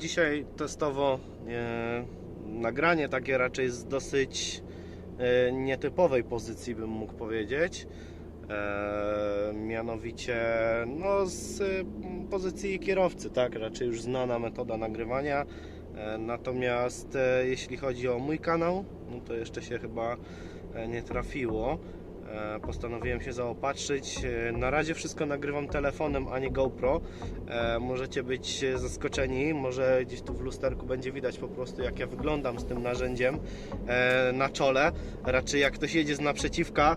dzisiaj testowo e, nagranie takie raczej z dosyć e, nietypowej pozycji bym mógł powiedzieć. E, mianowicie no, z e, pozycji kierowcy, tak, raczej już znana metoda nagrywania. E, natomiast e, jeśli chodzi o mój kanał, no to jeszcze się chyba e, nie trafiło. E, Postanowiłem się zaopatrzyć. E, Na razie wszystko nagrywam telefonem, a nie GoPro. E, Możecie być zaskoczeni. Może gdzieś tu w lusterku będzie widać po prostu, jak ja wyglądam z tym narzędziem na czole. Raczej jak ktoś jedzie z naprzeciwka,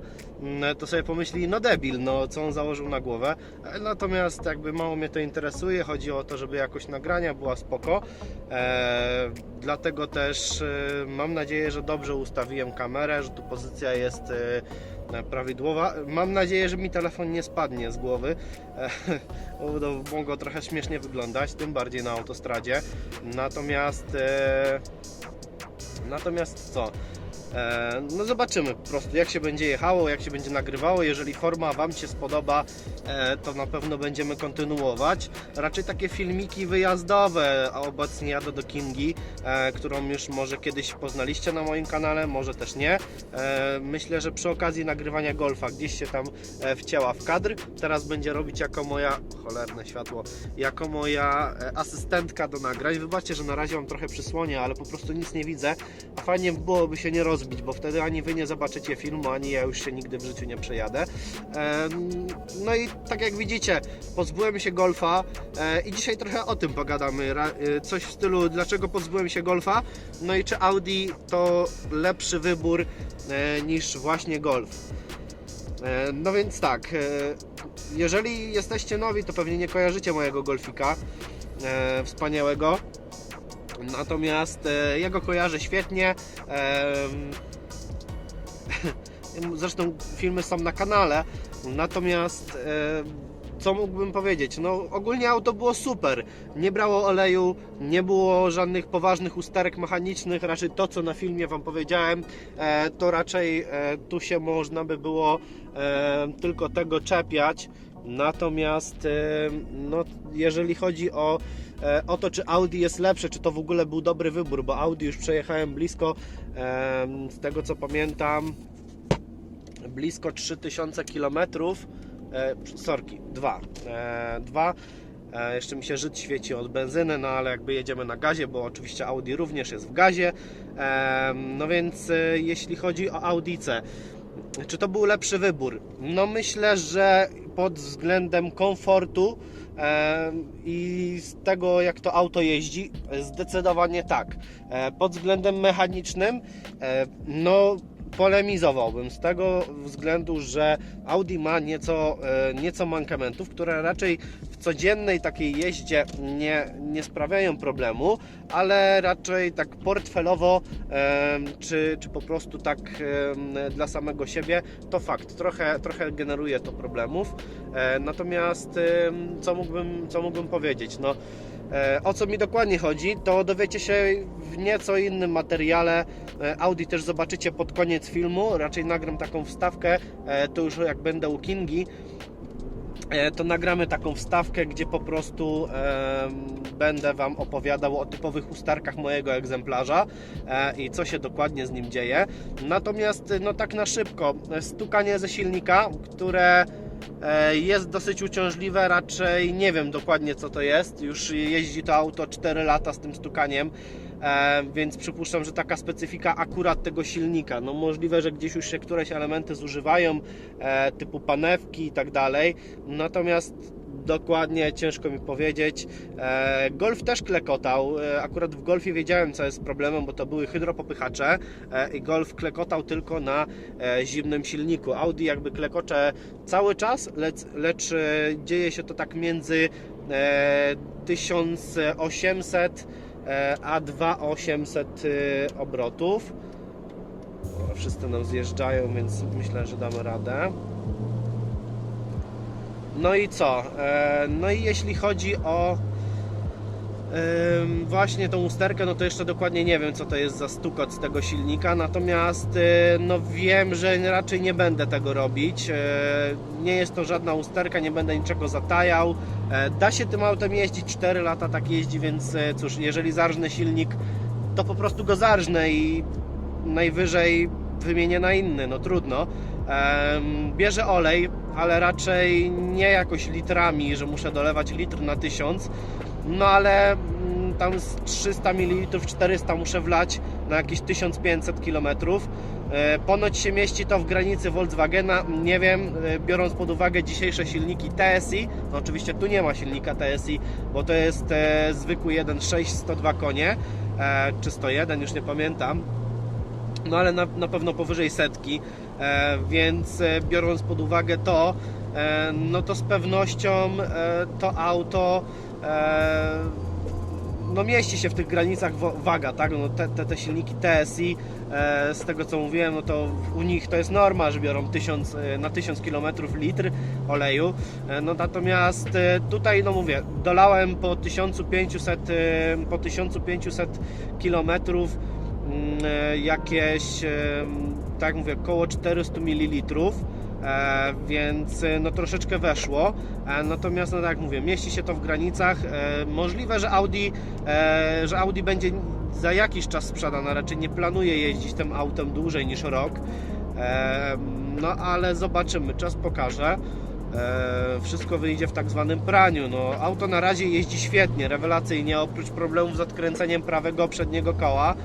to sobie pomyśli, no debil, no co on założył na głowę. Natomiast jakby mało mnie to interesuje. Chodzi o to, żeby jakość nagrania była spoko. Dlatego też mam nadzieję, że dobrze ustawiłem kamerę, że tu pozycja jest prawidłowa. Mam nadzieję, że mi telefon nie spadnie z głowy, e, mogło trochę śmiesznie wyglądać, tym bardziej na autostradzie. Natomiast e, natomiast co? E, No zobaczymy po prostu jak się będzie jechało, jak się będzie nagrywało. Jeżeli forma Wam się spodoba, e, to na pewno będziemy kontynuować. Raczej takie filmiki wyjazdowe, a obecnie jadę do Kingi, e, którą już może kiedyś poznaliście na moim kanale, może też nie. Myślę, że przy okazji nagrywania golfa gdzieś się tam wcięła w kadr. Teraz będzie robić jako moja, cholerne światło, jako moja asystentka do nagrań. Wybaczcie, że na razie mam trochę przysłonie, ale po prostu nic nie widzę. A fajnie byłoby się nie rozbić, bo wtedy ani wy nie zobaczycie filmu, ani ja już się nigdy w życiu nie przejadę. No i tak jak widzicie, pozbyłem się golfa e, i dzisiaj trochę o tym pogadamy. E, Coś w stylu, dlaczego pozbyłem się golfa, no i czy Audi to lepszy wybór e, niż właśnie golf. No więc tak, jeżeli jesteście nowi, to pewnie nie kojarzycie mojego golfika wspaniałego. Natomiast e, ja go kojarzę świetnie. em, Zresztą filmy są na kanale. Natomiast e, co mógłbym powiedzieć? No ogólnie auto było super. Nie brało oleju, nie było żadnych poważnych usterek mechanicznych. Raczej to, co na filmie Wam powiedziałem, e, to raczej e, tu się można by było e, tylko tego czepiać. Natomiast e, no, jeżeli chodzi o, e, o to, czy Audi jest lepsze, czy to w ogóle był dobry wybór, bo Audi już przejechałem blisko, z tego co pamiętam, blisko 3000 km. E, sorki, dwa. Dwa. Jeszcze mi się Żyd świeci od benzyny, no ale jakby jedziemy na gazie, bo oczywiście Audi również jest w gazie. No więc jeśli chodzi o Audice, czy to był lepszy wybór? No myślę, że pod względem komfortu e, i z tego jak to auto jeździ, zdecydowanie tak. E, pod względem mechanicznym, e, no polemizowałbym z tego względu, że Audi ma nieco, e, nieco mankamentów, które raczej codziennej takiej jeździe nie, nie sprawiają problemu, ale raczej tak portfelowo czy, czy po prostu tak dla samego siebie to fakt, trochę, trochę generuje to problemów. E, Natomiast co mógłbym, co mógłbym powiedzieć? No, E, O co mi dokładnie chodzi, to dowiecie się w nieco innym materiale. E, Audi też zobaczycie pod koniec filmu. Raczej nagram taką wstawkę, to już jak będę u Kingi. E, To nagramy taką wstawkę, gdzie po prostu e, będę Wam opowiadał o typowych usterkach mojego egzemplarza e, i co się dokładnie z nim dzieje. Natomiast, no tak na szybko, e, stukanie ze silnika, które E, Jest dosyć uciążliwe, raczej nie wiem dokładnie co to jest. Już jeździ to auto 4 lata z tym stukaniem, więc przypuszczam, że taka specyfika akurat tego silnika. No możliwe, że gdzieś już się któreś elementy zużywają, e, typu panewki i tak dalej. Natomiast dokładnie ciężko mi powiedzieć. E, Golf też klekotał. E, Akurat w Golfie wiedziałem, co jest problemem, bo to były hydropopychacze e, i Golf klekotał tylko na e, zimnym silniku. Audi jakby klekocze cały czas, lecz, lecz e, dzieje się to tak między e, 1800 e, a 2800 e, obrotów. Wszyscy nam zjeżdżają, więc myślę, że damy radę. No i co? E, No i jeśli chodzi o właśnie tą usterkę, no to jeszcze dokładnie nie wiem, co to jest za stukot z tego silnika, natomiast y, no wiem, że raczej nie będę tego robić. Y, Nie jest to żadna usterka, nie będę niczego zatajał. E, Da się tym autem jeździć, 4 lata tak jeździ, więc e, cóż, jeżeli zarżnę silnik, to po prostu go zarżnę i najwyżej wymienię na inny, no trudno. Bierze olej, ale raczej nie jakoś litrami, że muszę dolewać litr na 1000, no ale mm, tam z 300 ml, 400 muszę wlać na jakieś 1500 km. E, Ponoć się mieści to w granicy Volkswagena, nie wiem, e, biorąc pod uwagę dzisiejsze silniki TSI, no oczywiście tu nie ma silnika TSI, bo to jest e, zwykły 1.6 102 konie, czy 101, już nie pamiętam, no ale na, na pewno powyżej setki, więc biorąc pod uwagę to, no to z pewnością to auto no mieści się w tych granicach waga, tak? No te, te, te silniki TSI, e, z tego co mówiłem, no to u nich to jest norma, że biorą 1000, e, na 1000 km litr oleju. E, no natomiast e, tutaj, no mówię, dolałem po 1500, e, po 1500 km mm, e, jakieś, e, tak mówię, około 400 ml. E, więc e, no troszeczkę weszło. E, natomiast no tak jak mówię, mieści się to w granicach. Możliwe, że Audi, że Audi będzie za jakiś czas sprzedana. Raczej nie planuje jeździć tym autem dłużej niż rok. No ale zobaczymy, czas pokaże. Wszystko wyjdzie w tak zwanym praniu. No, auto na razie jeździ świetnie, rewelacyjnie, oprócz problemów z odkręceniem prawego przedniego koła,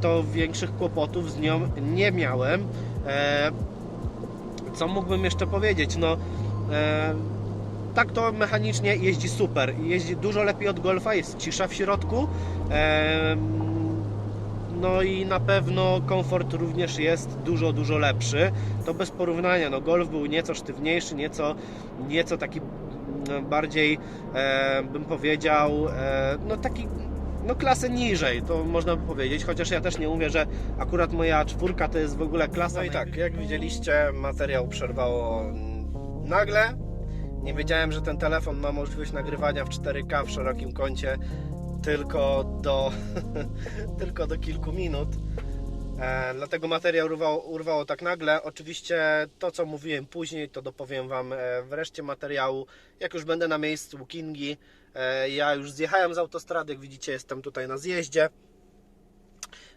to większych kłopotów z nią nie miałem. Co mógłbym jeszcze powiedzieć? No, e, tak to mechanicznie jeździ super. Jeździ dużo lepiej od Golfa, jest cisza w środku. E, no i na pewno komfort również jest dużo, dużo lepszy. To bez porównania. No, Golf był nieco sztywniejszy, nieco, nieco taki mm, bardziej, e, bym powiedział, e, no taki no klasę niżej, to można by powiedzieć, chociaż ja też nie mówię, że akurat moja czwórka to jest w ogóle klasa. No i tak, jak widzieliście, materiał przerwało nagle. Nie wiedziałem, że ten telefon ma możliwość nagrywania w 4K w szerokim kącie tylko do, tylko do kilku minut. E, dlatego materiał urwało, urwało tak nagle. Oczywiście to, co mówiłem później, to dopowiem Wam e, w reszcie materiału. Jak już będę na miejscu Kingi, ja już zjechałem z autostrady, jak widzicie, jestem tutaj na zjeździe.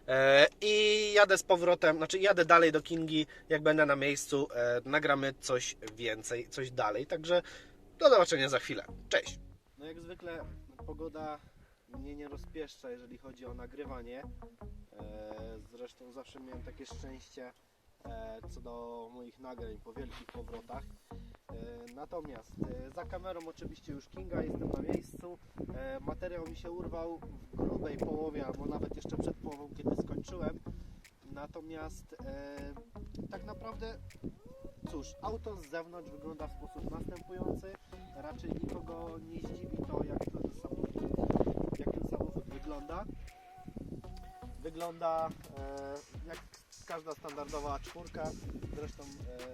E, I jadę z powrotem, znaczy jadę dalej do Kingi, jak będę na miejscu, e, nagramy coś więcej, coś dalej. Także do zobaczenia za chwilę. Cześć! No jak zwykle pogoda mnie nie rozpieszcza, jeżeli chodzi o nagrywanie. E, Zresztą zawsze miałem takie szczęście e, co do moich nagrań po wielkich powrotach. E, Natomiast e, za kamerą oczywiście już Kinga, jestem na miejscu. E, Materiał mi się urwał w grubej połowie, albo nawet jeszcze przed połową, kiedy skończyłem. Natomiast e, tak naprawdę, cóż, auto z zewnątrz wygląda w sposób następujący. Raczej nikogo nie zdziwi to, jak ten samochód, jak ten samochód wygląda. Wygląda e, jak każda standardowa czwórka. Zresztą e,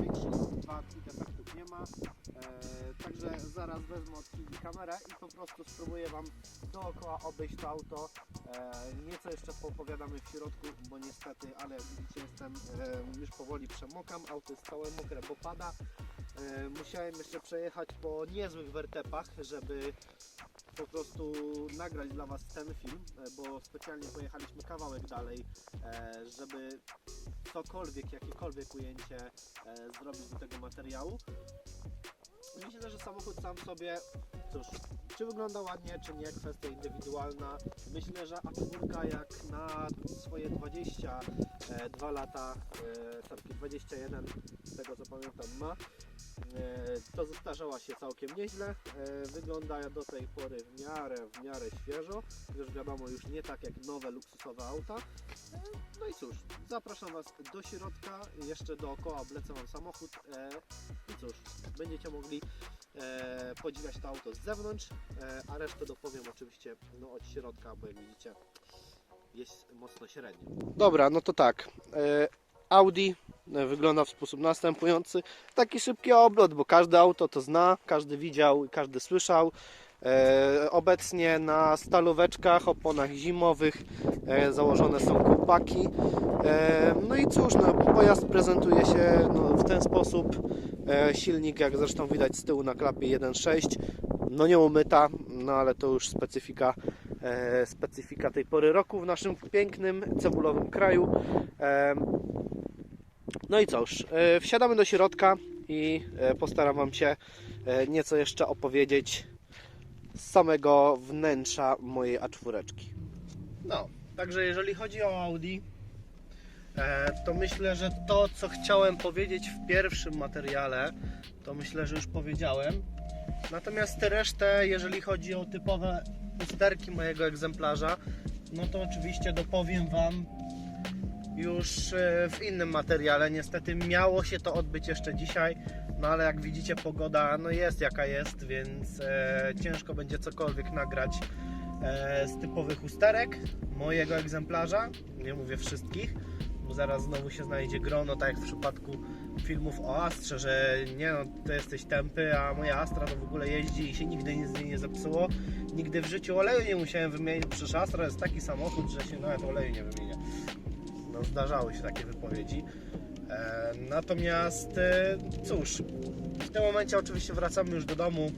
większych wad i defektów nie ma. E, także zaraz wezmę od Kingi kamerę i po prostu spróbuję Wam dookoła obejść to auto. E, nieco jeszcze poopowiadamy w środku, bo niestety, ale widzicie jestem e, już powoli przemokam. Auto jest całe mokre, bo pada. E, musiałem jeszcze przejechać po niezłych wertepach, żeby po prostu nagrać dla Was ten film, e, bo specjalnie pojechaliśmy kawałek dalej, e, żeby cokolwiek, jakiekolwiek ujęcie e, zrobić do tego materiału. Myślę, że samochód sam sobie, cóż, czy wygląda ładnie, czy nie, kwestia indywidualna. Myślę, że A4 jak na swoje 22 lata, e, sorki, 21 z tego co pamiętam ma, to zestarzała się całkiem nieźle. E, Wygląda do tej pory w miarę, w miarę świeżo, już wiadomo, już nie tak jak nowe luksusowe auta. E, No i cóż, zapraszam Was do środka, jeszcze dookoła oblecę Wam samochód e, i cóż, będziecie mogli e, podziwiać to auto z zewnątrz, e, a resztę dopowiem oczywiście no, od środka, bo jak widzicie jest mocno średnio. Dobra, no to tak. E, Audi e, wygląda w sposób następujący. Taki szybki oblot, bo każde auto to zna, każdy widział i każdy słyszał. E, obecnie na stalóweczkach, oponach zimowych e, założone są kołpaki. E, no i cóż, no, pojazd prezentuje się no, w ten sposób. E, silnik, jak zresztą widać z tyłu na klapie 1.6, no nie umyta, no ale to już specyfika, e, specyfika tej pory roku w naszym pięknym, cebulowym kraju. No i cóż, e, wsiadamy do środka i e, postaram Wam się e, nieco jeszcze opowiedzieć z samego wnętrza mojej A4. No, także jeżeli chodzi o Audi, to myślę, że to, co chciałem powiedzieć w pierwszym materiale, to myślę, że już powiedziałem. Natomiast resztę, jeżeli chodzi o typowe usterki mojego egzemplarza, no to oczywiście dopowiem Wam już e, w innym materiale. Niestety miało się to odbyć jeszcze dzisiaj, no ale jak widzicie pogoda no jest jaka jest, więc e, ciężko będzie cokolwiek nagrać e, z typowych usterek mojego egzemplarza. Nie mówię wszystkich, bo zaraz znowu się znajdzie grono, tak jak w przypadku filmów o Astrze, że nie no, ty jesteś tępy, a moja Astra to w ogóle jeździ i się nigdy nic z niej nie zepsuło. Nigdy w życiu oleju nie musiałem wymienić, przecież Astra jest taki samochód, że się nawet oleju nie wymienia no, zdarzały się takie wypowiedzi. E, natomiast e, cóż, w tym momencie oczywiście wracamy już do domu.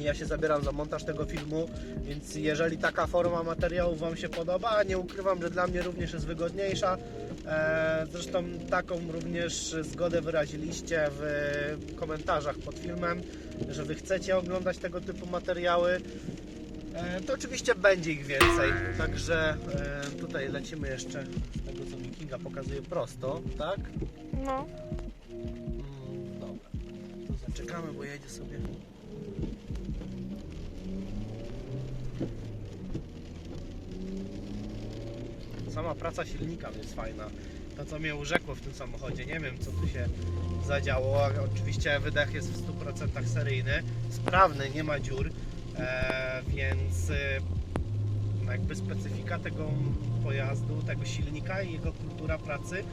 Ja się zabieram za montaż tego filmu, więc jeżeli taka forma materiału Wam się podoba, nie ukrywam, że dla mnie również jest wygodniejsza. E, zresztą taką również zgodę wyraziliście w komentarzach pod filmem, że Wy chcecie oglądać tego typu materiały. E, To oczywiście będzie ich więcej, także e, tutaj lecimy jeszcze z tego co mi Kinga pokazuje prosto, tak? No. Mm, dobra, to zaczekamy, bo jedzie sobie. Sama praca silnika jest fajna. To co mnie urzekło w tym samochodzie, nie wiem co tu się zadziało. Oczywiście wydech jest w 100% seryjny, sprawny, nie ma dziur, e, więc e, no jakby specyfika tego pojazdu, tego silnika i jego kultura pracy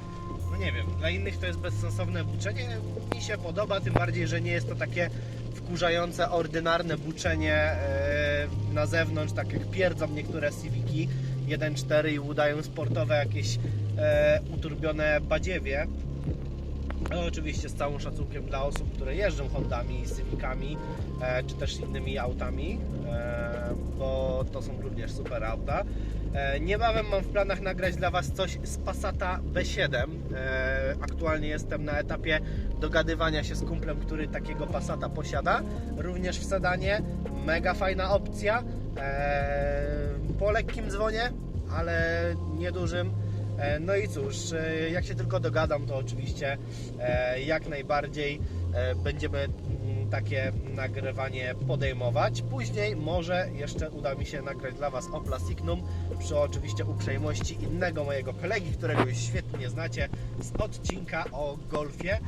no nie wiem, dla innych to jest bezsensowne buczenie. Mi się podoba, tym bardziej, że nie jest to takie wkurzające, ordynarne buczenie e, na zewnątrz, tak jak pierdzą niektóre Civiki 1.4 i udają sportowe jakieś e, uturbione badziewie. No, oczywiście z całym szacunkiem dla osób, które jeżdżą Hondami, Civicami e, czy też innymi autami, e, bo to są również super auta. E, niebawem mam w planach nagrać dla Was coś z Passata B7. E, aktualnie jestem na etapie dogadywania się z kumplem, który takiego Passata posiada. Również w sedanie. Mega fajna opcja. E, po lekkim dzwonie, ale niedużym. E, No i cóż, e, jak się tylko dogadam, to oczywiście e, jak najbardziej będziemy mm, takie nagrywanie podejmować. Później może jeszcze uda mi się nagrać dla Was Opla Signum przy oczywiście uprzejmości innego mojego kolegi, którego już świetnie znacie z odcinka o Golfie.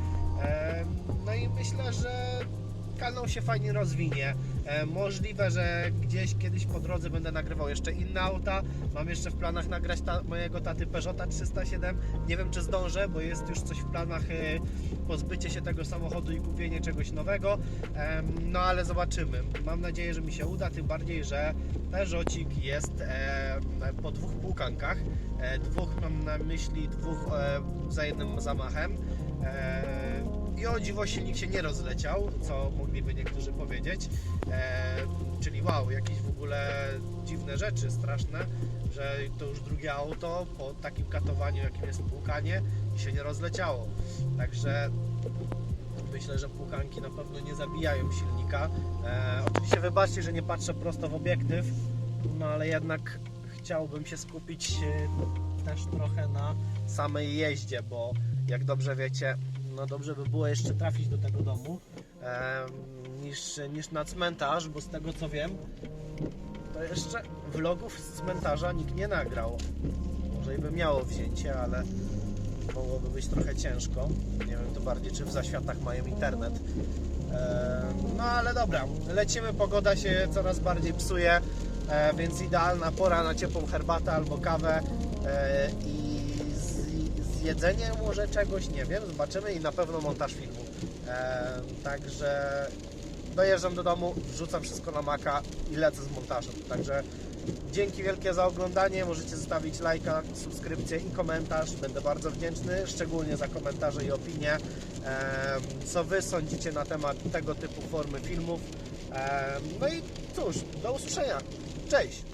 No i myślę, że kanał się fajnie rozwinie. E, Możliwe, że gdzieś kiedyś po drodze będę nagrywał jeszcze inne auta. Mam jeszcze w planach nagrać ta, mojego taty Peugeota 307. Nie wiem, czy zdążę, bo jest już coś w planach e, pozbycie się tego samochodu i kupienie czegoś nowego. No ale zobaczymy. Mam nadzieję, że mi się uda, tym bardziej, że Peugeotik jest po dwóch półkankach. E, Dwóch mam na myśli, dwóch za jednym zamachem. I o dziwo silnik się nie rozleciał, co mogliby niektórzy powiedzieć. E, czyli wow, jakieś w ogóle dziwne rzeczy, straszne, że to już drugie auto po takim katowaniu, jakim jest płukanie, się nie rozleciało. Także myślę, że płukanki na pewno nie zabijają silnika. E, oczywiście wybaczcie, że nie patrzę prosto w obiektyw, no ale jednak chciałbym się skupić e, też trochę na samej jeździe, bo jak dobrze wiecie, no dobrze by było jeszcze trafić do tego domu em, niż, niż na cmentarz, bo z tego co wiem, to jeszcze vlogów z cmentarza nikt nie nagrał. Może i by miało wzięcie, ale mogłoby być trochę ciężko. Nie wiem, to bardziej czy w zaświatach mają internet. E, No ale dobra, lecimy, pogoda się coraz bardziej psuje, e, więc idealna pora na ciepłą herbatę albo kawę e, i zjedzenie może czegoś, nie wiem, zobaczymy i na pewno montaż filmu. E, Także dojeżdżam do domu, wrzucam wszystko na Maca i lecę z montażem. Także dzięki wielkie za oglądanie. Możecie zostawić lajka, subskrypcję i komentarz. Będę bardzo wdzięczny, szczególnie za komentarze i opinie. Em, Co Wy sądzicie na temat tego typu formy filmów? Em, No i cóż, do usłyszenia. Cześć!